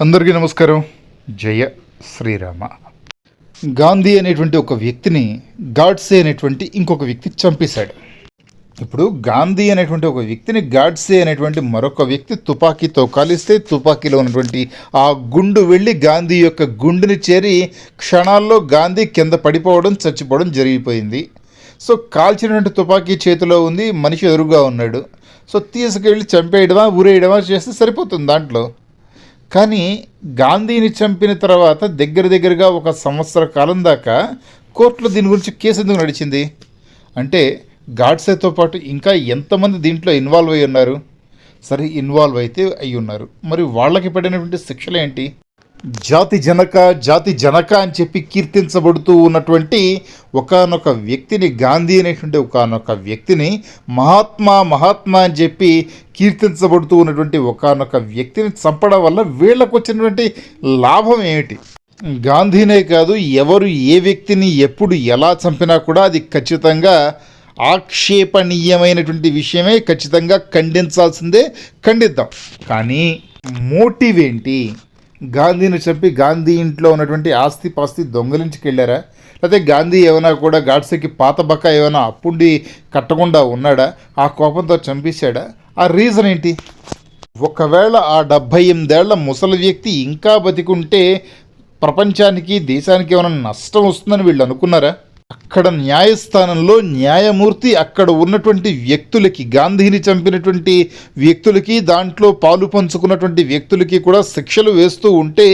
అందరికీ నమస్కారం. జయ శ్రీరామ. గాంధీ అనేటువంటి ఒక వ్యక్తిని గాడ్సే అనేటువంటి ఇంకొక వ్యక్తి చంపేశాడు. ఇప్పుడు గాంధీ అనేటువంటి ఒక వ్యక్తిని గాడ్సే అనేటువంటి మరొక వ్యక్తి తుపాకీతో కాలిస్తే తుపాకీలో ఉన్నటువంటి ఆ గుండు వెళ్ళి గాంధీ యొక్క గుండుని చేరి క్షణాల్లో గాంధీ కింద పడిపోవడం చచ్చిపోవడం జరిగిపోయింది. సో కాల్చినటువంటి తుపాకీ చేతిలో ఉంది మనిషి ఎదురుగా ఉన్నాడు. సో తీసుకెళ్ళి చంపేయడమా ఊరేయడమా చేస్తే సరిపోతుంది దాంట్లో. కానీ గాంధీని చంపిన తర్వాత దగ్గర దగ్గరగా ఒక సంవత్సర కాలం దాకా కోర్టులో దీని గురించి కేసు ఎందుకు నడిచింది? అంటే గాడ్సేతో పాటు ఇంకా ఎంతమంది దీంట్లో ఇన్వాల్వ్ అయి ఉన్నారు? సరే ఇన్వాల్వ్ అయితే అయి ఉన్నారు. మరి వాళ్ళకి పడినటువంటి శిక్షలు ఏంటి జాతి జనక జాతి జనక అని చెప్పి కీర్తించబడుతూ ఉన్నటువంటి ఒకానొక వ్యక్తిని గాంధీ అనేటువంటి ఒకానొక వ్యక్తిని మహాత్మా మహాత్మా అని చెప్పి కీర్తించబడుతూ ఉన్నటువంటి ఒకానొక వ్యక్తిని చంపడం వల్ల వీళ్ళకు వచ్చినటువంటి లాభం ఏమిటి? గాంధీనే కాదు ఎవరు ఏ వ్యక్తిని ఎప్పుడు ఎలా చంపినా కూడా అది ఖచ్చితంగా ఆక్షేపణీయమైనటువంటి విషయమే ఖచ్చితంగా ఖండించాల్సిందే ఖండిద్దాం. కానీ మోటివ్ ఏంటి గాంధీని చంపి గాంధీ ఇంట్లో ఉన్నటువంటి ఆస్తి పాస్తి దొంగలించుకెళ్ళారా లేకపోతే గాంధీ ఏమైనా కూడా గాడ్సేకి పాత బక్క ఏమైనా అప్పుండి కట్టకుండా ఉన్నాడా? ఆ కోపంతో చంపేశాడా? ఆ రీజన్ ఏంటి? ఒకవేళ ఆ డెబ్భై ఎనిమిదేళ్ళ ముసలి వ్యక్తి ఇంకా బతికుంటే ప్రపంచానికి దేశానికి ఏమైనా నష్టం వస్తుందని వీళ్ళు అనుకున్నారా? అక్కడ న్యాయస్థానంలో న్యాయమూర్తి అక్కడ ఉన్నటువంటి వ్యక్తులకి గాంధీని చంపినటువంటి వ్యక్తులకి దాంట్లో పాలు పంచుకున్నటువంటి వ్యక్తులకి కూడా శిక్షలు వేస్తూ ఉంటే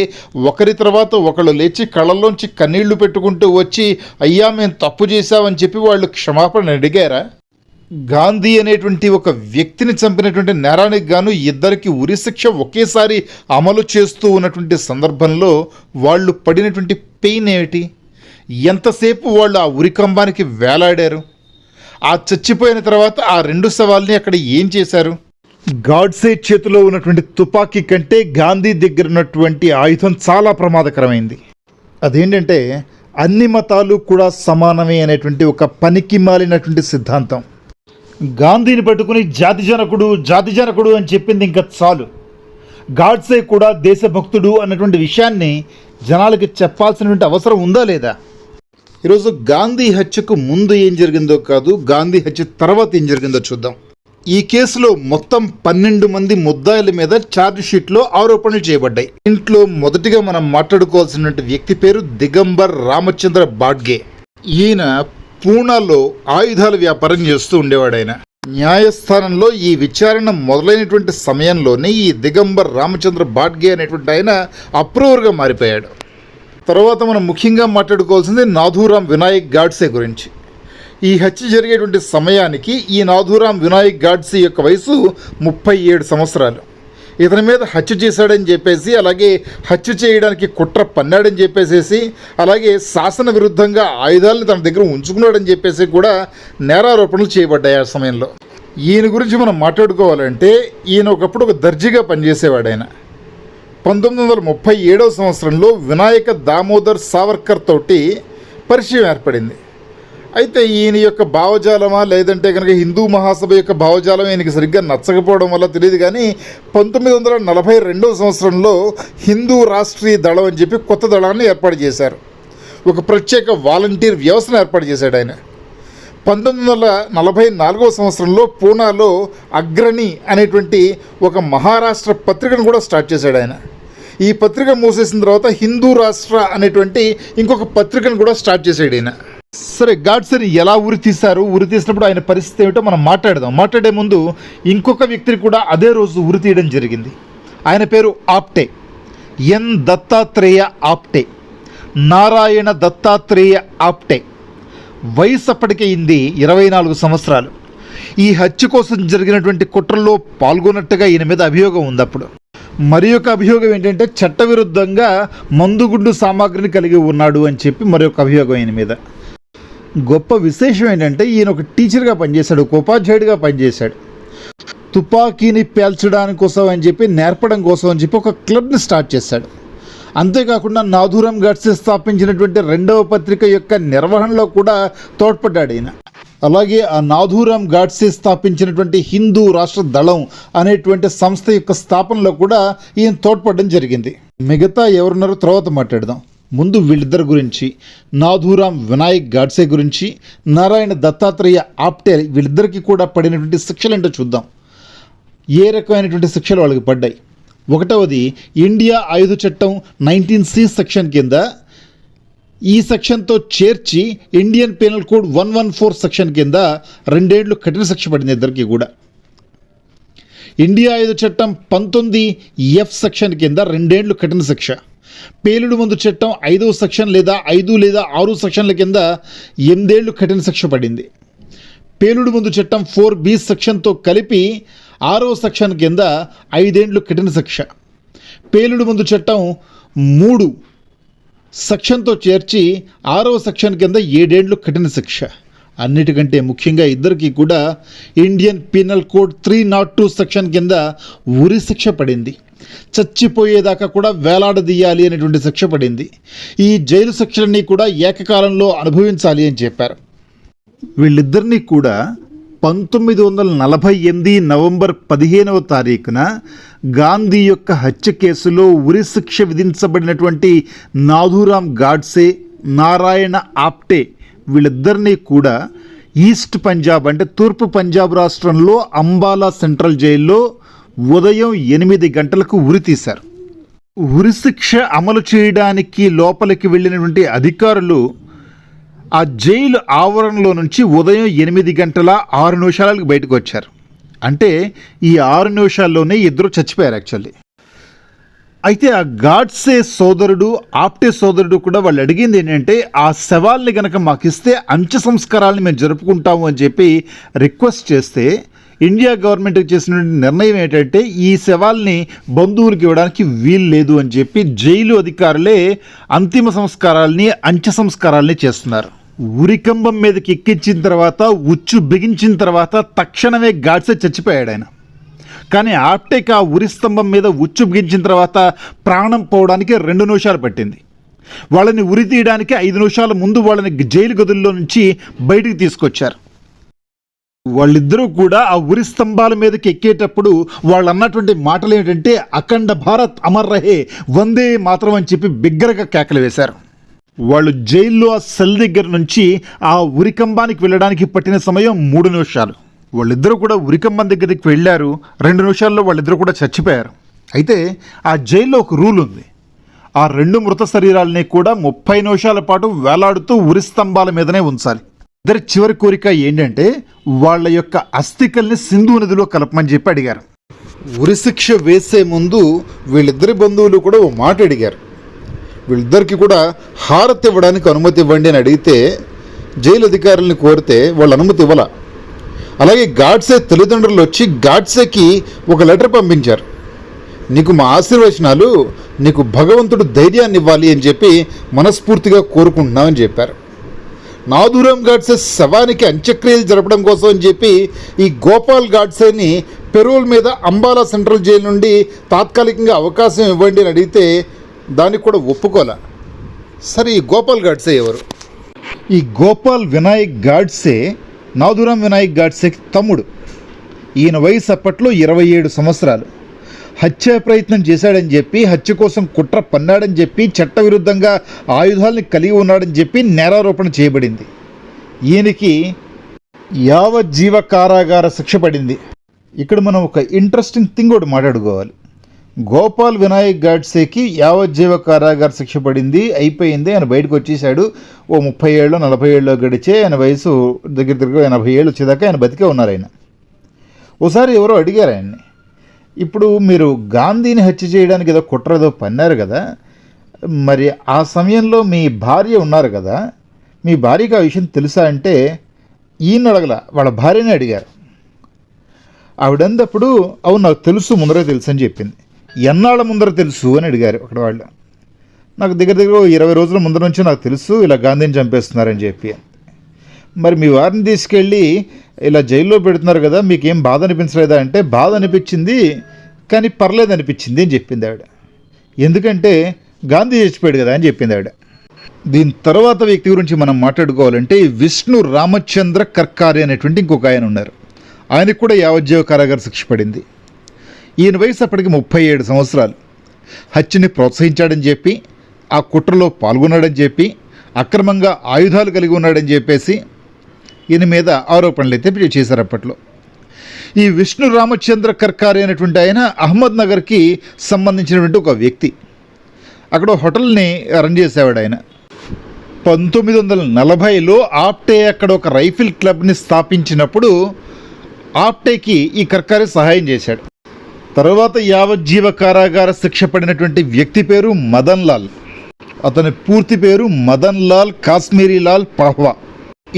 ఒకరి తర్వాత ఒకళ్ళు లేచి కళ్ళల్లోంచి కన్నీళ్ళు పెట్టుకుంటూ వచ్చి అయ్యా మేము తప్పు చేశామని చెప్పి వాళ్ళు క్షమాపణ అడిగారా? గాంధీ అనేటువంటి ఒక వ్యక్తిని చంపినటువంటి నేరానికి గాను ఇద్దరికి ఉరిశిక్ష ఒకేసారి అమలు చేస్తూ ఉన్నటువంటి సందర్భంలో వాళ్ళు పడినటువంటి పెయిన్ ఏమిటి? ఎంతసేపు వాళ్ళు ఆ ఉరికంబానికి వేలాడారు? ఆ చచ్చిపోయిన తర్వాత ఆ రెండు సవాల్ని అక్కడ ఏం చేశారు? గాడ్సే చేతిలో ఉన్నటువంటి తుపాకీ కంటే గాంధీ దగ్గర ఉన్నటువంటి ఆయుధం చాలా ప్రమాదకరమైంది. అదేంటంటే అన్ని మతాలు కూడా సమానమే అనేటువంటి ఒక పనికి మాలినటువంటి సిద్ధాంతం. గాంధీని పట్టుకుని జాతి జనకుడు జాతి జనకుడు అని చెప్పింది ఇంకా చాలు. గాడ్సే కూడా దేశభక్తుడు అన్నటువంటి విషయాన్ని జనాలకి చెప్పాల్సినటువంటి అవసరం ఉందా లేదా? ఈరోజు గాంధీ హత్యకు ముందు ఏం జరిగిందో కాదు గాంధీ హత్య తర్వాత ఏం జరిగిందో చూద్దాం. ఈ కేసులో మొత్తం పన్నెండు మంది ముద్దాయిల మీద ఛార్జ్ షీట్లో ఆరోపణలు చేయబడ్డాయి. ఇంట్లో మొదటిగా మనం మాట్లాడుకోవాల్సిన వ్యక్తి పేరు దిగంబర్ రామచంద్ర బాడ్గే. ఈయన పూనాలో ఆయుధాల వ్యాపారం చేస్తూ ఉండేవాడు ఆయన. న్యాయస్థానంలో ఈ విచారణ మొదలైనటువంటి సమయంలోనే ఈ దిగంబర్ రామచంద్ర బాడ్గే అనేటువంటి ఆయన అప్రూవర్గా మారిపోయాడు. తర్వాత మనం ముఖ్యంగా మాట్లాడుకోవాల్సింది నాథూరాం వినాయక్ గాడ్సే గురించి. ఈ హత్య జరిగేటువంటి సమయానికి ఈ నాథూరాం వినాయక్ గాడ్సే యొక్క వయసు ముప్పై ఏడు సంవత్సరాలు. ఇతని మీద హత్య చేశాడని చెప్పేసి అలాగే హత్య చేయడానికి కుట్ర పన్నాడని చెప్పేసేసి అలాగే శాసన విరుద్ధంగా ఆయుధాలను తన దగ్గర ఉంచుకున్నాడని చెప్పేసి కూడా నేరారోపణలు చేయబడ్డాయి ఆ సమయంలో. ఈయన గురించి మనం మాట్లాడుకోవాలంటే ఈయన ఒకప్పుడు ఒక దర్జీగా పనిచేసేవాడు ఆయన. పంతొమ్మిది వందల ముప్పై ఏడవ సంవత్సరంలో వినాయక దామోదర్ సావర్కర్ తోటి పరిచయం ఏర్పడింది. అయితే ఈయన యొక్క భావజాలమా లేదంటే కనుక హిందూ మహాసభ యొక్క భావజాలం ఈయనకి సరిగ్గా నచ్చకపోవడం వల్ల తెలియదు కానీ పంతొమ్మిది వందల నలభై రెండవ సంవత్సరంలో హిందూ రాష్ట్రీయ దళం అని చెప్పి కొత్త దళాన్ని ఏర్పాటు చేశారు. ఒక ప్రత్యేక వాలంటీర్ వ్యవస్థను ఏర్పాటు చేశాడు ఆయన. పంతొమ్మిది వందల నలభై నాలుగవ సంవత్సరంలో పూనాలో అగ్రణి అనేటువంటి ఒక మహారాష్ట్ర పత్రికను కూడా స్టార్ట్ చేశాడు ఆయన. ఈ పత్రిక మూసేసిన తర్వాత హిందూ రాష్ట్ర అనేటువంటి ఇంకొక పత్రికను కూడా స్టార్ట్ చేశాడు ఆయన సరే గాడ్సని ఎలా ఉరి తీశారు? ఉరి తీసినప్పుడు ఆయన పరిస్థితి ఏమిటో మనం మాట్లాడదాం. మాట్లాడే ముందు ఇంకొక వ్యక్తిని కూడా అదే రోజు ఉరి తీయడం జరిగింది. ఆయన పేరు ఆప్టే. ఎన్ దత్తాత్రేయ ఆప్టే. నారాయణ దత్తాత్రేయ ఆప్టే. వయసు అప్పటికే అయింది ఇరవై నాలుగు సంవత్సరాలు. ఈ హత్య కోసం జరిగినటువంటి కుట్రల్లో పాల్గొన్నట్టుగా ఈయన మీద అభియోగం ఉంది అప్పుడు. మరి యొక్క అభియోగం ఏంటంటే చట్టవిరుద్ధంగా మందుగుండు సామాగ్రిని కలిగి ఉన్నాడు అని చెప్పి మరి అభియోగం ఈయన మీద. గొప్ప విశేషం ఏంటంటే ఈయన ఒక టీచర్గా పనిచేశాడు ఒక ఉపాధ్యాయుడిగా పనిచేశాడు. తుపాకీని పేల్చడానికి కోసం అని చెప్పి నేర్పడం కోసం అని చెప్పి ఒక క్లబ్ని స్టార్ట్ చేశాడు. అంతేకాకుండా నాథూరం గడ్సే స్థాపించినటువంటి రెండవ పత్రిక యొక్క నిర్వహణలో కూడా తోడ్పడ్డాడు ఈయన. అలాగే ఆ నాథూరామ్ గాడ్సే స్థాపించినటువంటి హిందూ రాష్ట్ర దళం అనేటువంటి సంస్థ యొక్క స్థాపనలో కూడా ఈయన తోడ్పడడం జరిగింది. మిగతా ఎవరున్నారో తర్వాత మాట్లాడదాం. ముందు వీళ్ళిద్దరి గురించి నాథూరామ్ వినాయక్ గాడ్సే గురించి నారాయణ దత్తాత్రేయ ఆప్టే వీళ్ళిద్దరికి కూడా పడినటువంటి శిక్షలు ఏంటో చూద్దాం. ఏ రకమైనటువంటి శిక్షలు వాళ్ళకి పడ్డాయి? ఒకటవది ఇండియా ఆయుధ చట్టం నైన్టీన్ సి సెక్షన్ కింద ఈ సెక్షన్తో చేర్చి Indian penal code one one four section కింద రెండేళ్ళు కఠిన శిక్ష పడింది ఇద్దరికి కూడా. ఇండియా ఆయుధ చట్టం పంతొమ్మిది ఎఫ్ సెక్షన్ కింద రెండేళ్ళు కఠిన శిక్ష. పేలుడు మందు చట్టం ఐదవ సెక్షన్ లేదా ఐదు లేదా ఆరు సెక్షన్ల కింద ఎనిమిదేళ్ళు కఠిన శిక్ష పడింది. పేలుడు ముందు చట్టం ఫోర్ బి సెక్షన్తో కలిపి ఆరో సెక్షన్ కింద ఐదేండ్లు కఠిన శిక్ష. పేలుడు ముందు చట్టం మూడు సెక్షన్తో చేర్చి ఆరో సెక్షన్ కింద ఏడేండ్లు కఠిన శిక్ష. అన్నిటికంటే ముఖ్యంగా ఇద్దరికి కూడా Indian penal code three not two section కింద ఉరి శిక్ష పడింది. చచ్చిపోయేదాకా కూడా వేలాడదీయాలి అనేటువంటి శిక్ష పడింది. ఈ జైలు శిక్షలన్నీ కూడా ఏకకాలంలో అనుభవించాలి అని చెప్పారు. వీళ్ళిద్దరినీ కూడా పంతొమ్మిది వందల నలభై ఎనిమిది నవంబర్ పదిహేనవ తారీఖున గాంధీ యొక్క హత్య కేసులో ఉరి శిక్ష విధించబడినటువంటి నాథూరాం గాడ్సే నారాయణ ఆప్టే వీళ్ళిద్దరినీ కూడా ఈస్ట్ పంజాబ్ అంటే తూర్పు పంజాబ్ రాష్ట్రంలో అంబాలా సెంట్రల్ జైల్లో ఉదయం ఎనిమిది గంటలకు ఉరి తీశారు. ఉరిశిక్ష అమలు చేయడానికి లోపలికి వెళ్ళినటువంటి అధికారులు ఆ జైలు ఆవరణలో నుంచి ఉదయం ఎనిమిది గంటల ఆరు నిమిషాలకు బయటకు వచ్చారు. అంటే ఈ ఆరు నిమిషాల్లోనే ఇద్దరు చచ్చిపోయారు యాక్చువల్లీ. అయితే ఆ గాడ్సే సోదరుడు ఆప్టే సోదరుడు కూడా వాళ్ళు అడిగింది ఏంటంటే ఆ శవాల్ని గనక మాకు ఇస్తే అంత్య సంస్కారాలను మేము జరుపుకుంటాము అని చెప్పి రిక్వెస్ట్ చేస్తే ఇండియా గవర్నమెంట్కి చేసిన నిర్ణయం ఏంటంటే ఈ శవాల్ని బంధువులకు ఇవ్వడానికి వీలు లేదు అని చెప్పి జైలు అధికారులే అంతిమ సంస్కారాల్ని అంత్య సంస్కారాల్ని చేస్తున్నారు. ఉరికంబం మీదకి ఎక్కించిన తర్వాత ఉచ్చు బిగించిన తర్వాత తక్షణమే గాడ్సే చచ్చిపోయాడు ఆయన. కానీ ఆప్టేక్ ఆ ఉరి స్తంభం మీద ఉచ్చు బిగించిన తర్వాత ప్రాణం పోవడానికి రెండు నిమిషాలు పట్టింది. వాళ్ళని ఉరి తీయడానికి ఐదు నిమిషాల ముందు వాళ్ళని జైలు గదుల్లో నుంచి బయటికి తీసుకొచ్చారు. వాళ్ళిద్దరూ కూడా ఆ ఉరి స్తంభాల మీదకి ఎక్కేటప్పుడు వాళ్ళు అన్నటువంటి మాటలు ఏంటంటే అఖండ భారత్ అమర్ రహే వందే మాత్రం అని చెప్పి బిగ్గరగా కేకలు వేశారు. వాళ్ళు జైల్లో ఆ సెల్ దగ్గర నుంచి ఆ ఉరికంబానికి వెళ్ళడానికి పట్టిన సమయం మూడు నిమిషాలు. వాళ్ళిద్దరూ కూడా ఉరికంబం దగ్గరికి వెళ్ళారు. రెండు నిమిషాల్లో వాళ్ళిద్దరూ కూడా చచ్చిపోయారు. అయితే ఆ జైల్లో ఒక రూల్ ఉంది. ఆ రెండు మృత శరీరాలని కూడా ముప్పై నిమిషాల పాటు వేలాడుతూ ఉరి స్తంభాల మీదనే ఉంచాలి. ఇద్దరి చివరి కోరిక ఏంటంటే వాళ్ళ యొక్క అస్థికల్ని సింధు నదిలో కలపమని చెప్పి అడిగారు. ఉరిశిక్ష వేసే ముందు వీళ్ళిద్దరి బంధువులు కూడా ఓ మాట అడిగారు. వీళ్ళిద్దరికి కూడా హారతి ఇవ్వడానికి అనుమతి ఇవ్వండి అని అడిగితే జైలు అధికారుల్ని కోరితే వాళ్ళు అనుమతి ఇవ్వాల. అలాగే గాడ్సే తల్లిదండ్రులు వచ్చి గాడ్సేకి ఒక లెటర్ పంపించారు. నీకు మా ఆశీర్వచనాలు నీకు భగవంతుడు ధైర్యాన్ని ఇవ్వాలి అని చెప్పి మనస్ఫూర్తిగా కోరుకుంటున్నామని చెప్పారు. నాదూరం గాడ్సే శవానికి అంత్యక్రియలు జరపడం కోసం అని చెప్పి ఈ గోపాల్ గాడ్సేని పెరోల్ మీద అంబాలా సెంట్రల్ జైలు నుండి తాత్కాలికంగా అవకాశం ఇవ్వండి అని అడిగితే దానికి కూడా ఒప్పుకోలే. సరే ఈ గోపాల్ గాడ్సే ఎవరు? ఈ గోపాల్ వినాయక్ గాడ్సే నాదురాం వినాయక్ గాడ్సేకి తమ్ముడు. ఈయన వయసు అప్పట్లో ఇరవై ఏడు సంవత్సరాలు. హత్య ప్రయత్నం చేశాడని చెప్పి హత్య కోసం కుట్ర పన్నాడని చెప్పి చట్టవిరుద్ధంగా ఆయుధాలని కలిగి ఉన్నాడని చెప్పి నేరారోపణ చేయబడింది. ఈయనకి యావజ్జీవ కారాగార శిక్ష పడింది. ఇక్కడ మనం ఒక ఇంట్రెస్టింగ్ థింగ్ ఒకటి మాట్లాడుకోవాలి. గోపాల్ వినాయక్ గాడ్సేకి యావజ్జీవ కారాగార శిక్ష పడింది అయిపోయింది. ఆయన బయటకు వచ్చేసాడు ఓ ముప్పై ఏళ్ళు నలభై ఏళ్ళు గడిచే ఆయన వయసు దగ్గర దగ్గర ఎనభై ఏళ్ళు వచ్చేదాకా ఆయన బతికే ఉన్నారు ఆయన. ఓసారి ఎవరో అడిగారు ఆయన్ని. ఇప్పుడు మీరు గాంధీని హత్య చేయడానికి ఏదో కుట్ర ఏదో పన్నారు కదా. మరి ఆ సమయంలో మీ భార్య ఉన్నారు కదా. మీ భార్యకి ఆ విషయం తెలుసా అంటే ఈయన అడగల వాళ్ళ భార్యనే అడిగారు. ఆవిడందప్పుడు అవును నాకు తెలుసు ముందరే తెలుసు అని చెప్పింది. ఎన్నాళ్ళ ముందర తెలుసు అని అడిగారు అక్కడ వాళ్ళు. నాకు దగ్గర దగ్గర ఇరవై రోజుల ముందర నుంచి నాకు తెలుసు ఇలా గాంధీని చంపేస్తున్నారని చెప్పి. మరి మీ వారిని తీసుకెళ్ళి ఇలా జైల్లో పెడుతున్నారు కదా మీకు ఏం బాధ అనిపించలేదా అంటే బాధ అనిపించింది కానీ పర్లేదు అనిపించింది అని చెప్పింది ఆవిడ. ఎందుకంటే గాంధీ చచ్చిపోయాడు కదా అని చెప్పింది ఆవిడ. దీని తర్వాత వ్యక్తి గురించి మనం మాట్లాడుకోవాలంటే విష్ణు రామచంద్ర కర్కారి అనేటువంటి ఇంకొక ఆయన ఉన్నారు. ఆయనకు కూడా యావజ్జీవ కారాగార శిక్ష పడింది. ఈయన వయసు అప్పటికి ముప్పై ఏడు సంవత్సరాలు. హత్యని ప్రోత్సహించాడని చెప్పి ఆ కుట్రలో పాల్గొన్నాడని చెప్పి అక్రమంగా ఆయుధాలు కలిగి ఉన్నాడని చెప్పేసి ఈయన మీద ఆరోపణలు అయితే చేశారు అప్పట్లో. ఈ విష్ణు రామచంద్ర కర్కారి అనేటువంటి ఆయన అహ్మద్ నగర్కి సంబంధించినటువంటి ఒక వ్యక్తి. అక్కడ హోటల్ని రన్ చేసేవాడు ఆయన. పంతొమ్మిది వందల నలభైలో ఆప్టే అక్కడ ఒక రైఫిల్ క్లబ్ని స్థాపించినప్పుడు ఆప్టేకి ఈ కర్కారి సహాయం చేశాడు. తర్వాత యావజ్జీవ కారాగార శిక్ష పడినటువంటి వ్యక్తి పేరు మదన్ లాల్. అతని పూర్తి పేరు మదన్ లాల్ కాశ్మీరీ లాల్ పహ్వా.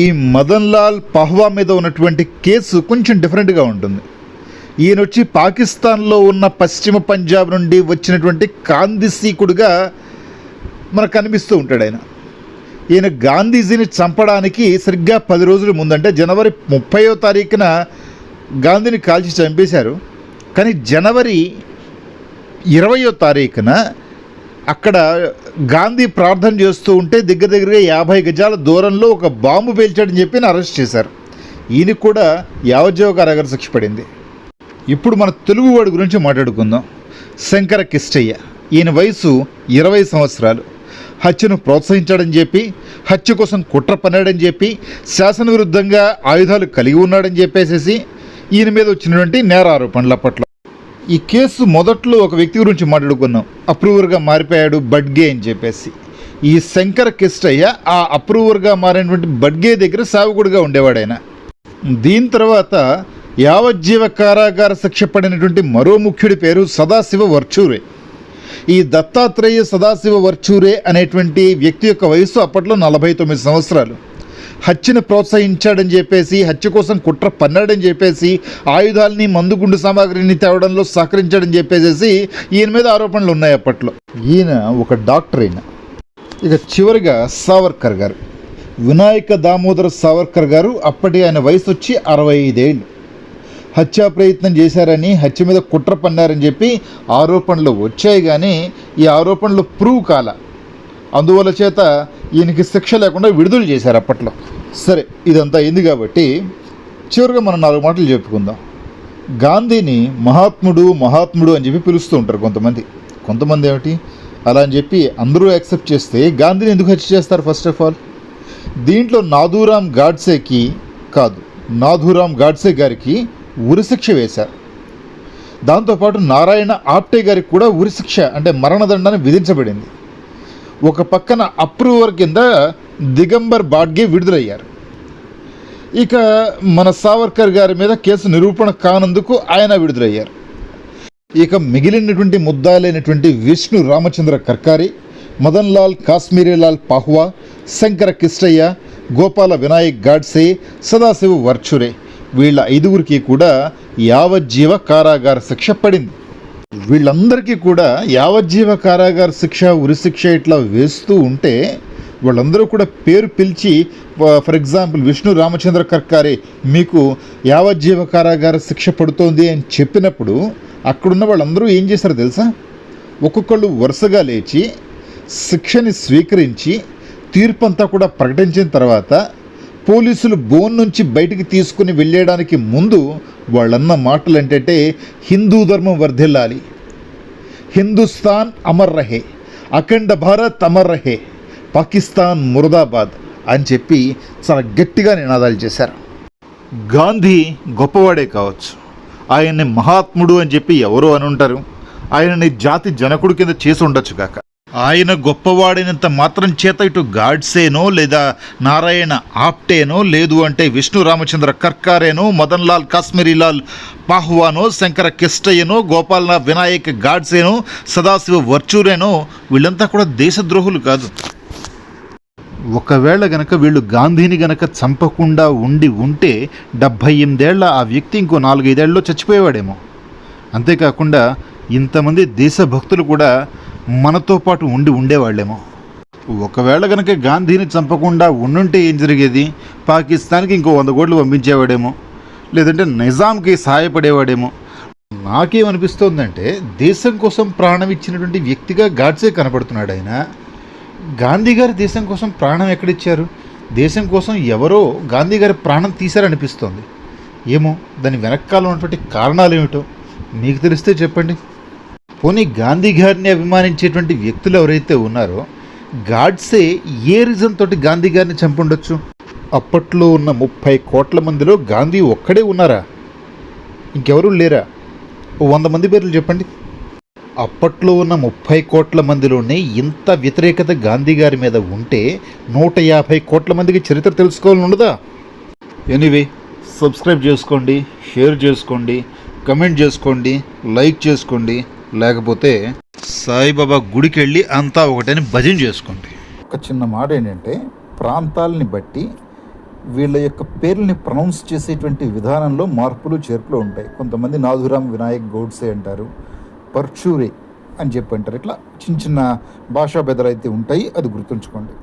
ఈ మదన్ లాల్ పహ్వా మీద ఉన్నటువంటి కేసు కొంచెం డిఫరెంట్గా ఉంటుంది. ఈయన వచ్చి పాకిస్తాన్లో ఉన్న పశ్చిమ పంజాబ్ నుండి వచ్చినటువంటి కాందిసీకుడుగా మనకు కనిపిస్తూ ఉంటాడు ఆయన. ఈయన గాంధీజీని చంపడానికి సరిగ్గా పది రోజుల ముందంటే జనవరి ముప్పయో తారీఖున గాంధీని కాల్చి చంపేశారు. కానీ జనవరి ఇరవయో తారీఖున అక్కడ గాంధీ ప్రార్థన చేస్తూ ఉంటే దగ్గర దగ్గరగా యాభై గజాల దూరంలో ఒక బాంబు పేల్చాడని చెప్పి అరెస్ట్ చేశారు. ఈయన కూడా యావజ్జీవ కారాగార శిక్ష పడింది. ఇప్పుడు మన తెలుగువాడి గురించి మాట్లాడుకుందాం. శంకర కిష్టయ్య ఈయన వయసు ఇరవై సంవత్సరాలు. హత్యను ప్రోత్సహించాడని చెప్పి హత్య కోసం కుట్ర పన్నాడని చెప్పి శాసన విరుద్ధంగా ఆయుధాలు కలిగి ఉన్నాడని చెప్పేసేసి ఈయన మీద వచ్చినటువంటి నేర ఆరోపణలు అప్పట్లో. ఈ కేసు మొదట్లో ఒక వ్యక్తి గురించి మాట్లాడుకున్నాం అప్రూవర్గా మారిపోయాడు బడ్గే అని చెప్పేసి. ఈ శంకర కిష్టయ్య ఆ అప్రూవర్గా మారినటువంటి బడ్గే దగ్గర సావుకుడిగా ఉండేవాడు ఆయన దీని తర్వాత యావజ్జీవ కారాగార శిక్ష పడినటువంటి మరో ముఖ్యుడి పేరు సదాశివ వర్చూరే. ఈ దత్తాత్రేయ సదాశివ వర్చూరే అనేటువంటి వ్యక్తి యొక్క వయసు అప్పట్లో నలభై తొమ్మిది సంవత్సరాలు. హత్యను ప్రోత్సహించాడని చెప్పేసి హత్య కోసం కుట్ర పన్నాడని చెప్పేసి ఆయుధాలని మందుగుండు సామాగ్రిని తేవడంలో సహకరించాడని చెప్పేసి ఈయన మీద ఆరోపణలు ఉన్నాయి అప్పట్లో. ఈయన ఒక డాక్టర్ ఈయన ఇక చివరిగా సావర్కర్ గారు. వినాయక దామోదర సావర్కర్ గారు అప్పటి ఆయన వయసు వచ్చి అరవై ఐదేళ్ళు హత్యా ప్రయత్నం చేశారని హత్య మీద కుట్ర పన్నారని చెప్పి ఆరోపణలు వచ్చాయి కానీ ఈ ఆరోపణలు ప్రూవ్ కాల. అందువల్ల చేత ఈయనకి శిక్ష లేకుండా విడుదల చేశారు అప్పట్లో. సరే ఇదంతా అయింది కాబట్టి చివరిగా మనం నాలుగు మాటలు చెప్పుకుందాం. గాంధీని మహాత్ముడు మహాత్ముడు అని చెప్పి పిలుస్తూ ఉంటారు కొంతమంది. కొంతమంది ఏమిటి? అలా అని చెప్పి అందరూ యాక్సెప్ట్ చేస్తే గాంధీని ఎందుకు హత్య చేస్తారు ఫస్ట్ ఆఫ్ ఆల్? దీంట్లో నాదూరాం గాడ్సేకి కాదు నాథూరాం గాడ్సే గారికి ఉరిశిక్ష వేశారు. దాంతోపాటు నారాయణ ఆప్టే గారికి కూడా ఉరిశిక్ష అంటే మరణదండాన్ని విధించబడింది. ఒక పక్కన అప్రూవర్ కింద దిగంబర్ బాడ్గే విడుదలయ్యారు. ఇక మన సావర్కర్ గారి మీద కేసు నిరూపణ కానందుకు ఆయన విడుదలయ్యారు. ఇక మిగిలినటువంటి ముద్దాలైనటువంటి విష్ణు రామచంద్ర కర్కారి మదన్ లాల్ కాశ్మీరీలాల్ పాహ్వా శంకర కిష్టయ్య గోపాల వినాయక్ గాడ్సే సదాశివ వర్చురే వీళ్ళ ఐదుగురికి కూడా యావజ్జీవ కారాగార శిక్ష పడింది. వీళ్ళందరికీ కూడా యావజ్జీవ కారాగార శిక్ష ఉరిశిక్ష ఇట్లా వేస్తూ ఉంటే వాళ్ళందరూ కూడా పేరు పిలిచి ఫర్ ఎగ్జాంపుల్ విష్ణు రామచంద్ర కర్కారే మీకు యావజ్జీవ కారాగార శిక్ష పడుతోంది అని చెప్పినప్పుడు అక్కడున్న వాళ్ళందరూ ఏం చేశారు తెలుసా? ఒక్కొక్కళ్ళు వరుసగా లేచి శిక్షని స్వీకరించి తీర్పు అంతా కూడా ప్రకటించిన తర్వాత పోలీసులు బోన్ నుంచి బయటికి తీసుకుని వెళ్ళేయడానికి ముందు వాళ్ళన్న మాటలు ఏంటంటే హిందూ ధర్మం వర్ధిల్లాలి. హిందుస్థాన్ అమర్ రహే అఖండ భారత్ అమర్ రహే పాకిస్తాన్ మురదాబాద్ అని చెప్పి చాలా గట్టిగా నినాదాలు చేశారు. గాంధీ గొప్పవాడే కావచ్చు. ఆయన్ని మహాత్ముడు అని చెప్పి ఎవరో అని ఉంటారు ఆయనని జాతి జనకుడు కింద చేసి ఉండొచ్చు కాక. ఆయన గొప్పవాడినంత మాత్రం చేత ఇటు గాడ్సేనో లేదా నారాయణ ఆప్టేనో లేదు అంటే విష్ణు రామచంద్ర కర్కారేనో మదన్ లాల్ పాహువానో పాహ్వానో శంకర కిష్టయ్యనో గోపాల వినాయక్ గాడ్సేనో సదాశివ వర్చూరేనో వీళ్ళంతా కూడా దేశద్రోహులు కాదు. ఒకవేళ గనక వీళ్ళు గాంధీని గనక చంపకుండా ఉండి ఉంటే డెబ్భై ఎనిమిదేళ్ళ ఆ వ్యక్తి ఇంకో నాలుగైదేళ్ళలో చచ్చిపోయేవాడేమో. అంతేకాకుండా ఇంతమంది దేశభక్తులు కూడా మనతో పాటు ఉండి ఉండేవాళ్ళేమో. ఒకవేళ గనక గాంధీని చంపకుండా ఉండుంటే ఏం జరిగేది? పాకిస్తాన్కి ఇంకో వంద కోట్లు పంపించేవాడేమో. లేదంటే నిజాంకి సహాయపడేవాడేమో. నాకేమనిపిస్తోందంటే దేశం కోసం ప్రాణం ఇచ్చినటువంటి వ్యక్తిగా గాడ్సే కనపడుతున్నాడు ఆయన గాంధీ గారు దేశం కోసం ప్రాణం ఎక్కడిచ్చారు? దేశం కోసం ఎవరో గాంధీ గారి ప్రాణం తీశారనిపిస్తోంది. ఏమో దాని వెనకాల ఉన్నటువంటి కారణాలు ఏమిటో మీకు తెలిస్తే చెప్పండి. పోనీ గాంధీ గారిని అభిమానించేటువంటి వ్యక్తులు ఎవరైతే ఉన్నారో గాడ్సే ఏ రీజన్ తోటి గాంధీ గారిని చంపుండొచ్చు? అప్పట్లో ఉన్న ముప్పై కోట్ల మందిలో గాంధీ ఒక్కడే ఉన్నారా? ఇంకెవరూ లేరా? వంద మంది పేర్లు చెప్పండి. అప్పట్లో ఉన్న ముప్పై కోట్ల మందిలోనే ఇంత వ్యతిరేకత గాంధీ గారి మీద ఉంటే నూట యాభై కోట్ల మందికి చరిత్ర తెలుసుకోవాలని ఉండదా? ఎనీవే సబ్స్క్రైబ్ చేసుకోండి షేర్ చేసుకోండి కమెంట్ చేసుకోండి లైక్ చేసుకోండి. లేకపోతే సాయిబాబా గుడికి వెళ్ళి అంతా ఒకటని భజన చేసుకోండి ఒక చిన్న మాట ఏంటంటే ప్రాంతాలని బట్టి వీళ్ళ యొక్క పేర్లని ప్రొనౌన్స్ చేసేటువంటి విధానంలో మార్పులు చేర్పులు ఉంటాయి. కొంతమంది నాథురామ్ వినాయక్ గౌడ్సే అంటారు పర్చూరే అని చెప్పి అంటారు. ఇట్లా చిన్న చిన్న భాషా బెదలు అయితే ఉంటాయి అది గుర్తుంచుకోండి.